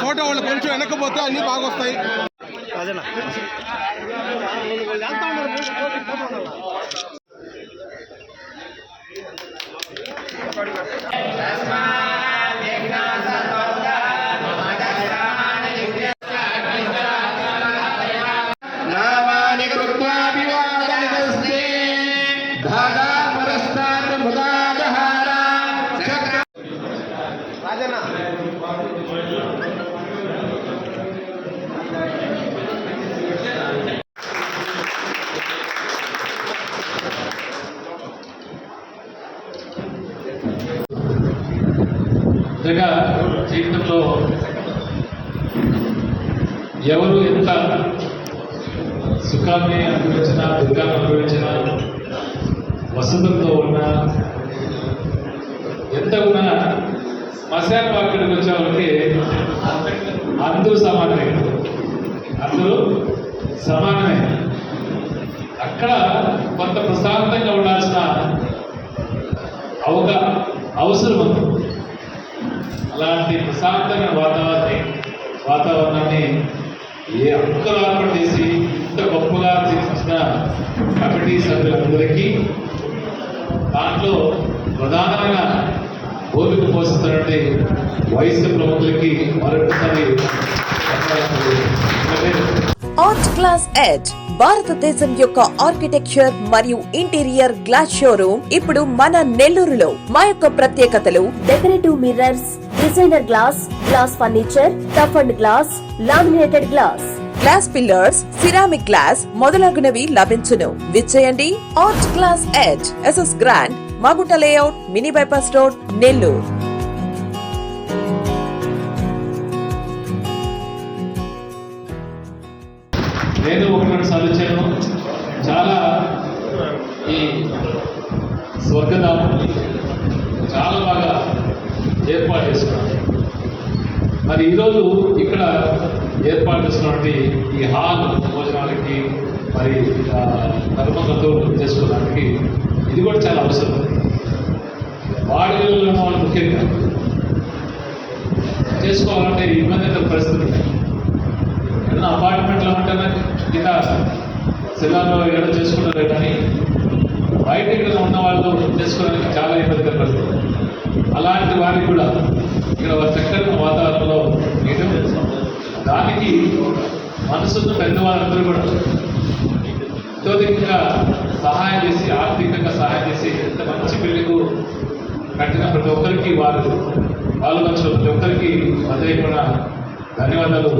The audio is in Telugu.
ఫోటో వాళ్ళు కొంచెం వెనకపోతే అన్నీ బాగా వస్తాయి అదేనా నిజంగా జీవితంలో ఎవరు ఎంత సుఖాన్ని అనుభవించినా దుఃఖాన్ని అనుభవించినా వసతులతో ఉన్నా ఎంత ఉన్నా శ్మశాన వాక్యుడికి వచ్చే వాళ్ళకి అందరూ సమానమే. అందరూ సమానమే. అక్కడ కొంత ప్రశాంతంగా ఉండాల్సిన అవగా అవసరం ఉంది. అలాంటి ప్రశాంతమైన వాతావరణాన్ని వాతావరణాన్ని ఏ అంకులు ఏర్పాటు చేసి ఇంత గొప్పగా తీర్చిన కమిటీ సభ్యులందరికీ దాంట్లో ప్రధానంగా భూమికి పోషిస్తున్నటువంటి వయసు ప్రముఖులకి మరొకసారి క్లాస్ ఎడ్జ్ భారతదేశం యొక్క ఆర్కిటెక్చర్ మరియు ఇంటీరియర్ గ్లాస్ షోరూమ్ ఇప్పుడు మన నెల్లూరులో. మా యొక్క ప్రత్యేకతలు decorative mirrors designer glass glass furniture tough and glass laminated glass glass pillars ceramic glass మొదలగునవి లభించును. విచ్చేయండి art glass edge SS grand Magunta layout mini bypass road Nellore. నేను ఒక రెండు సార్లు వచ్చాను చాలా ఈ స్వర్గధామం చాలా బాగా ఏర్పాటు చేసుకున్నాను మరి ఈరోజు ఇక్కడ ఏర్పాటు చేసినటువంటి ఈ హాల్ భోజనాలకి మరి ఆ, చేసుకోవడానికి ఇది కూడా చాలా అవసరం. వాడిలో ముఖ్యంగా చేసుకోవాలంటే ఇబ్బంది పరిస్థితి కింద శిలాలో ఏదో చేసుకుంటారు కానీ బయట ఇక్కడ ఉన్న వాళ్ళు చేసుకోవడానికి చాలా ఇబ్బంది పరిస్థితి. అలాంటి వారికి కూడా ఇక్కడ ఒక చక్కని వాతావరణంలో ఏదో దానికి మనసున్న పెద్దవాళ్ళందరూ కూడా అత్యధికంగా సహాయం చేసి ఆర్థికంగా సహాయం చేసి ఎంత మంచి బిల్డింగ్ కట్టిన ప్రతి ఒక్కరికి వారు పాల్గొంచిన ప్రతి ఒక్కరికి అదే కూడా ధన్యవాదాలు.